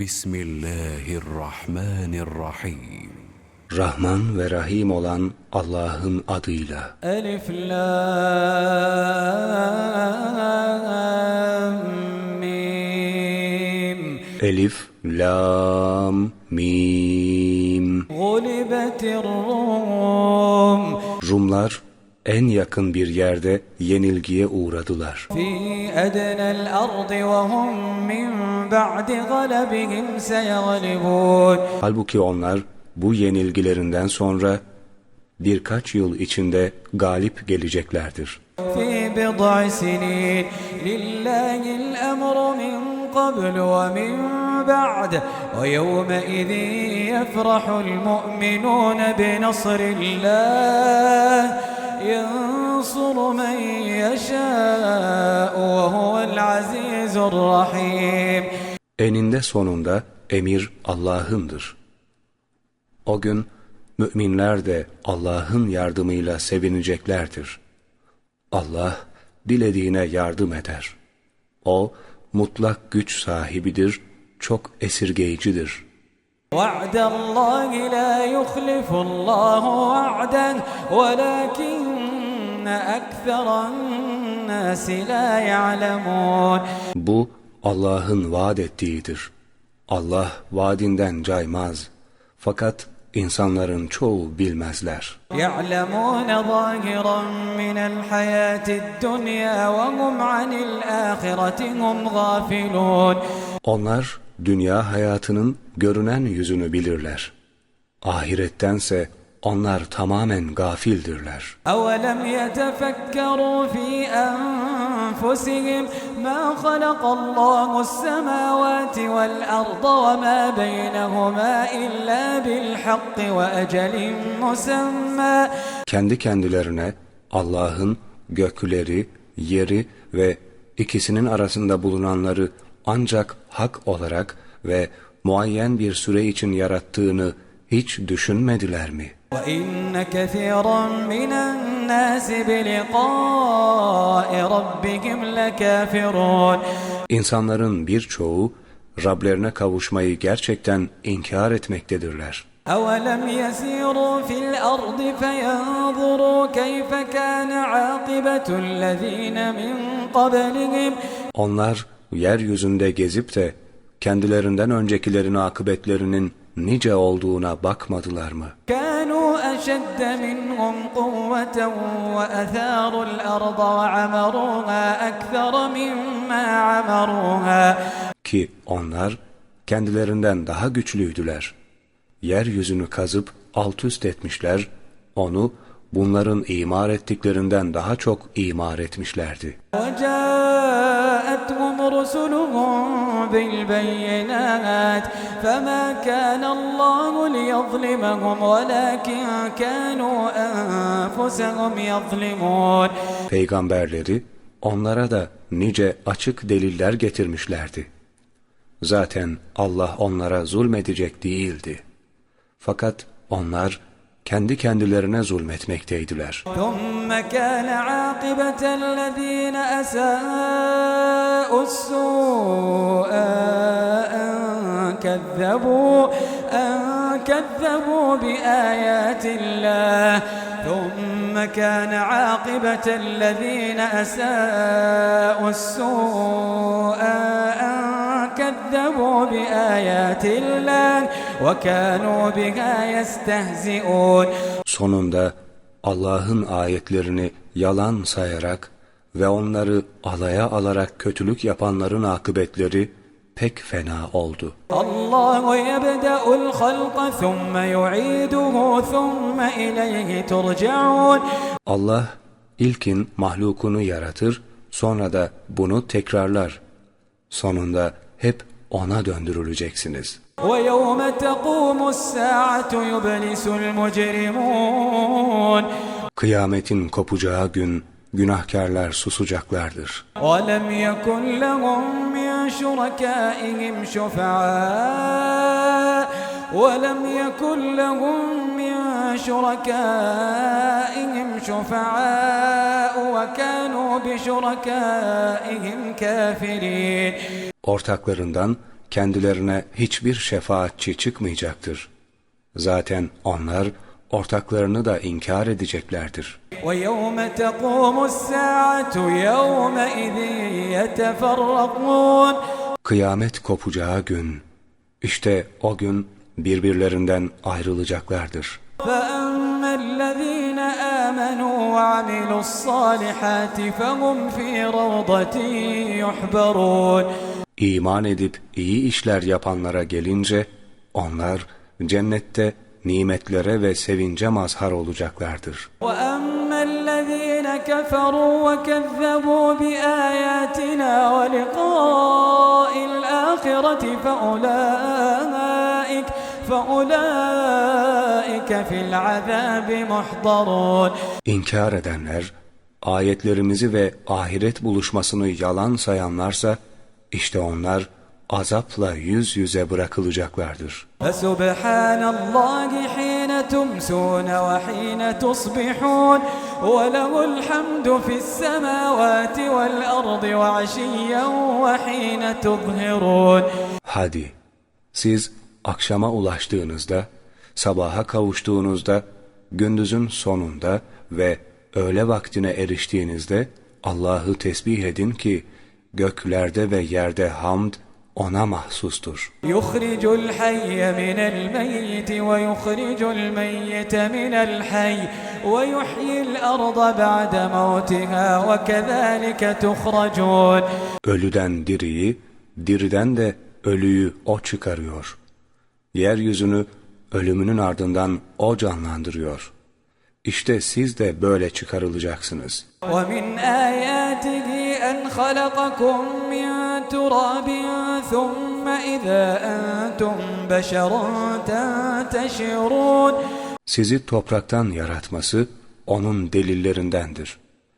Bismillahirrahmanirrahim. Rahman ve Rahim olan Allah'ın adıyla. Elif Lam Mim Elif Lam Mim Gulibetir Rum Rumlar en yakın bir yerde yenilgiye uğradılar. في أدنى الأرض وهم من بعد غلبهم سيغلبون Halbuki onlar bu yenilgilerinden sonra birkaç yıl içinde galip geleceklerdir. في بضع سنين لله الأمر من قبل ومن بعد ويومئذ يفرح المؤمنون بنصر الله ينصر من يشاء وهو العزيز الرحيم Eninde sonunda emir Allah'ındır. O gün müminler de Allah'ın yardımıyla sevineceklerdir. Allah dilediğine yardım eder. O mutlak güç sahibidir, çok esirgeyicidir. وعد الله لا يخلف الله وعده ولكن Bu Allah'ın vaat ettiğidir. Allah vaadinden caymaz. Fakat insanların çoğu bilmezler. يعلمون ظاهرا من الحياة الدنيا وهم عن الآخرة هم غافلون Onlar dünya hayatının görünen yüzünü bilirler. Ahirettense onlar tamamen gafildirler. أولم يتفكروا في أنفسهم ما خلق الله السماوات والأرض وما بينهما إلا بالحق وأجل مسمى Kendi kendilerine Allah'ın gökleri, yeri ve ikisinin arasında bulunanları ancak hak olarak ve muayyen bir süre için yarattığını hiç düşünmediler mi? وإن كثيرا من الناس بلقاء ربهم لكافرون İnsanların birçoğu Rablerine kavuşmayı gerçekten inkar etmektedirler. أولم يسيروا في الأرض فينظروا كيف كان عاقبة الذين من قبلهم Onlar yeryüzünde gezip de kendilerinden öncekilerin akıbetlerinin nice olduğuna bakmadılar mı? كانوا أشد منهم قوة وأثاروا الأرض وعمروها أكثر مما عمروها Ki onlar kendilerinden daha güçlüydüler. Yeryüzünü kazıp alt üst etmişler, onu bunların imar ettiklerinden daha çok imar etmişlerdi. وجاءتهم رسلهم بالبينات فما كان الله ليظلمهم ولكن كانوا أنفسهم يظلمون Peygamberleri onlara da nice açık deliller getirmişlerdi. Zaten Allah onlara zulmedecek değildi. Fakat onlar kendi kendilerine zulmetmekteydiler. ثم كان عاقبة الذين أساءوا السوء أن كذبوا أن كذبوا بآيات الله ثم كان عاقبة الذين أساءوا السوء أن كذبوا بآيات الله وكانوا بها يستهزئون Sonunda Allah'ın ayetlerini yalan sayarak ve onları alaya alarak kötülük yapanların akıbetleri pek fena oldu. Allahu yebda'ul halqa thumma yu'iduhu thumma ileyhi turca'un. Allah ilkin mahlukunu yaratır, sonra da bunu tekrarlar. Sonunda hep ona döndürüleceksiniz. ويوم تقوم الساعة يبلس المجرمون Kıyametin kopacağı gün günahkarlar susacaklardır. ولم يكن لهم من شركائهم شفعاء ولم يكن لهم من شركائهم شفعاء وكانوا بشركائهم كافرين Ortaklarından kendilerine hiçbir şefaatçi çıkmayacaktır. Zaten onlar ortaklarını da inkar edeceklerdir. ويوم تقوم الساعة يومئذ يتفرقون Kıyamet kopacağı gün, işte o gün birbirlerinden ayrılacaklardır. فأما الذين آمنوا وعملوا الصالحات فهم في روضة يحبرون İman edip iyi işler yapanlara gelince, onlar cennette nimetlere ve sevince mazhar olacaklardır. وأما الذين كفروا وكذبوا بآياتنا ولقاء الآخرة فأولئك فأولئك في العذاب محضرون İnkar edenler, ayetlerimizi ve ahiret buluşmasını yalan sayanlarsa, işte onlar azapla yüz yüze bırakılacaklardır. Fesubhanallahi hine tumsun hine tusbihun ve lehul hamdu fis semavati vel ardı ve aşiyyen hine tuzhirun. Hadi siz akşama ulaştığınızda, sabaha kavuştuğunuzda, gündüzün sonunda ve öğle vaktine eriştiğinizde Allah'ı tesbih edin ki göklerde ve yerde hamd ona mahsustur. يخرج الحي من الميت ويخرج الميت من الحي ويحيي الأرض بعد موتها وكذلك تخرجون Ölüden diriyi, diriden de ölüyü o çıkarıyor. Yeryüzünü ölümünün ardından o canlandırıyor. İşte siz de böyle çıkarılacaksınız. ومن آياته أن خلقكم من تراب ثم إذا أنتم بشر تنتشرون Sizi topraktan yaratması onun delillerindendir.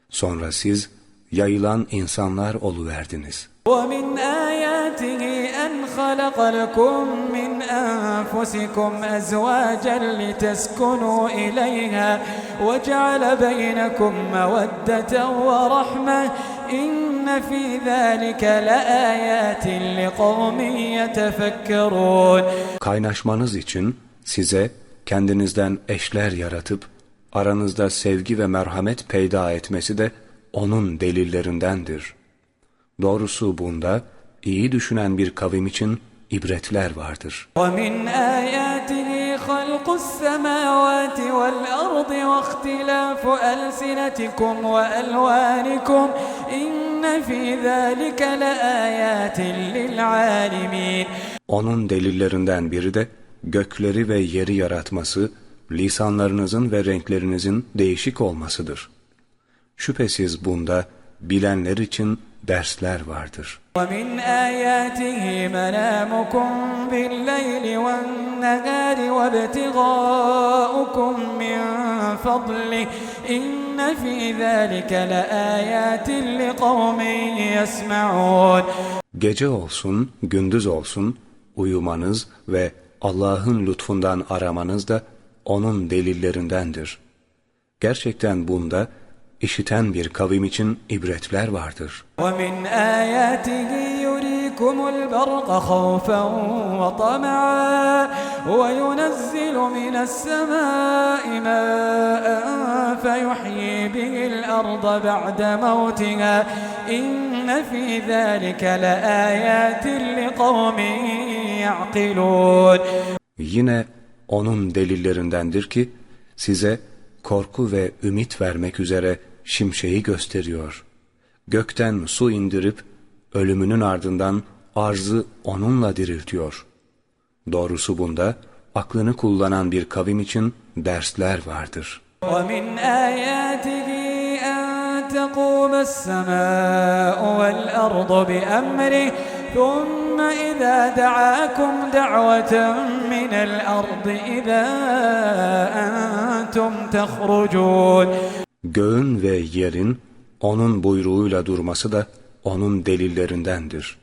Sonra siz yayılan insanlar oluverdiniz. ومن آياته أن خلق لكم من أنفسكم أزواجا لتسكنوا إليها وجعل بينكم مودة ورحمة إن في ذلك لآيات لقوم يتفكرون Kaynaşmanız için size kendinizden eşler yaratıp aranızda sevgi ve merhamet peyda etmesi de onun delillerindendir. Doğrusu bunda iyi düşünen bir kavim için ibretler vardır. ومن آياته خلق السماوات والأرض واختلاف ألسنتكم وألوانكم إن في ذلك لآيات للعالمين Onun delillerinden biri de gökleri ve yeri yaratması, lisanlarınızın ve renklerinizin değişik olmasıdır. Şüphesiz bunda bilenler için dersler vardır. ومن آياته منامكم بالليل والنهار وابتغاؤكم من فضله إن في ذلك لآيات لقوم يسمعون Gece olsun, gündüz olsun, uyumanız ve Allah'ın lütfundan aramanız da onun delillerindendir. Gerçekten bunda işiten bir kavim için ibretler vardır. ومن آياته يريكم البرق خوفا وطمعا وينزل من السماء ماء فيحيي به الأرض بعد موتها إن في ذلك لآيات لقوم يعقلون Yine onun delillerindendir ki size korku ve ümit vermek üzere şimşeği gösteriyor. Gökten su indirip ölümünün ardından arzı onunla diriltiyor. Doğrusu bunda aklını kullanan bir kavim için dersler vardır. ومن آياته أن تقوم السماء والأرض بأمره ثم إذا دعاكم دعوة من الأرض إذا أنتم تخرجون Göğün ve yerin onun buyruğuyla durması da onun delillerindendir.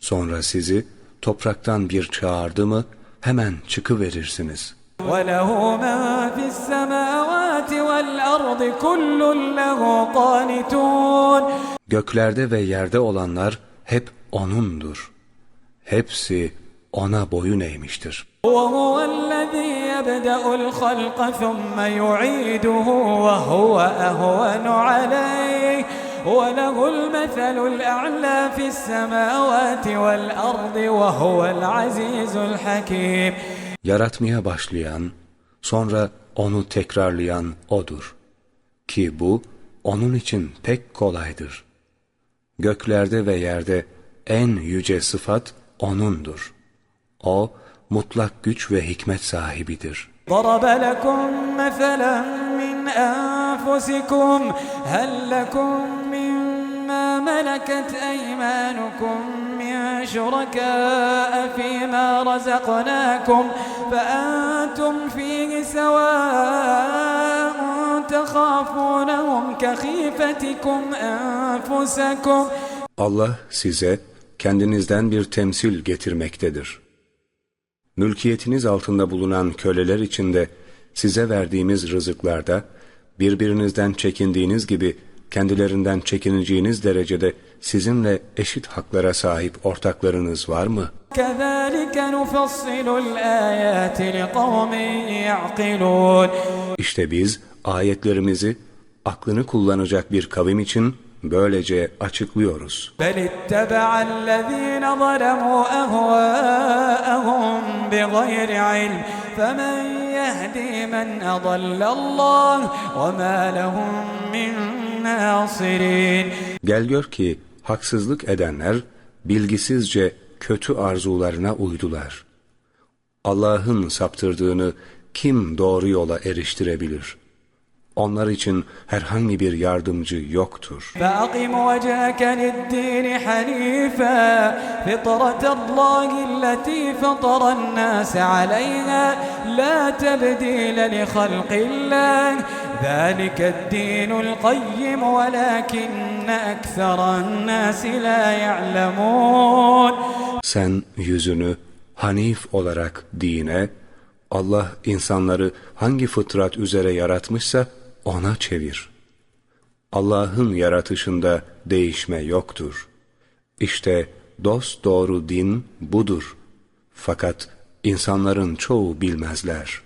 Sonra sizi topraktan bir çağırdı mı hemen çıkıverirsiniz. وله من في السماوات والأرض كل له قانتون Göklerde ve yerde olanlar hep O'nundur. hepsi ona boyun eğmiştir. وهو الذي يبدأ الخلق ثم يعيده وهو أهون عليه وله المثل الأعلى في السماوات والأرض وهو العزيز الحكيم Yaratmaya başlayan, sonra onu tekrarlayan O'dur. Ki bu, onun için pek kolaydır. Göklerde ve yerde en yüce sıfat O'nundur. O, mutlak güç ve hikmet sahibidir. ضرب لكم مثلا من أنفسكم هل لكم مما ملكت أيمانكم من شركاء فيما رزقناكم فأنتم فيه سواء تخافونهم كخيفتكم أنفسكم Allah size kendinizden bir temsil getirmektedir. Mülkiyetiniz altında bulunan köleler içinde size verdiğimiz rızıklarda birbirinizden çekindiğiniz gibi kendilerinden çekineceğiniz derecede sizinle eşit haklara sahip ortaklarınız var mı? كذلك نفصل الآيات لقوم يعقلون İşte biz ayetlerimizi aklını kullanacak bir kavim için böylece açıklıyoruz. بل اتبع الذين ظلموا أهواءهم بغير علم فمن يهدي من أضل الله وما لهم من ناصرين Gel gör ki haksızlık edenler bilgisizce kötü arzularına uydular. Allah'ın saptırdığını kim doğru yola eriştirebilir? Onlar için herhangi bir yardımcı yoktur. فأقم وجهك للدين حنيفا فطرة الله التي فطر الناس عليها لا تبديل لخلق الله ذلك الدين القيم ولكن أكثر الناس لا يعلمون Sen yüzünü Hanif olarak dine, Allah insanları hangi fıtrat üzere yaratmışsa ona çevir. Allah'ın yaratışında değişme yoktur. İşte dost doğru din budur. Fakat insanların çoğu bilmezler.